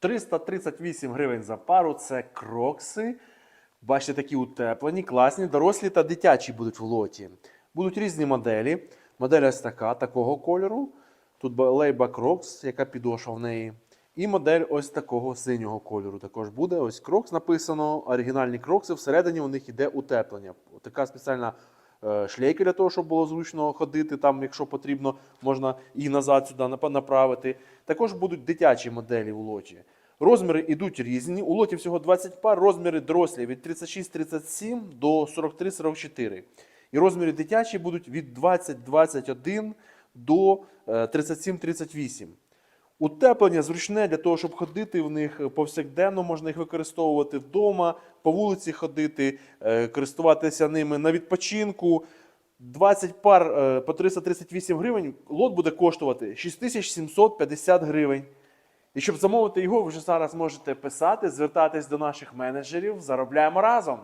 338 гривень за пару це крокси. Бачите, такі утеплені, класні, дорослі та дитячі будуть в лоті. Будуть різні моделі. Модель ось така, такого кольору. Тут лейба Crocs, яка підошва в неї. І модель ось такого синього кольору також буде. Ось Crocs написано, оригінальні крокси. Всередині у них іде утеплення. Така спеціальна е, шлейка для того, щоб було зручно ходити. Там, якщо потрібно, можна і назад сюди направити. Також будуть дитячі моделі у лоті. Розміри йдуть різні. У лоті всього 20 пар, розміри дорослі від 36-37 до 43-44. І розміри дитячі будуть від 20-21 до е, 37-38. Утеплення зручне для того, щоб ходити в них повсякденно, можна їх використовувати вдома, по вулиці ходити, е, користуватися ними на відпочинку. 20 пар е, по 338 гривень, лот буде коштувати 6750 гривень. І щоб замовити його, ви вже зараз можете писати, звертатись до наших менеджерів. Заробляємо разом.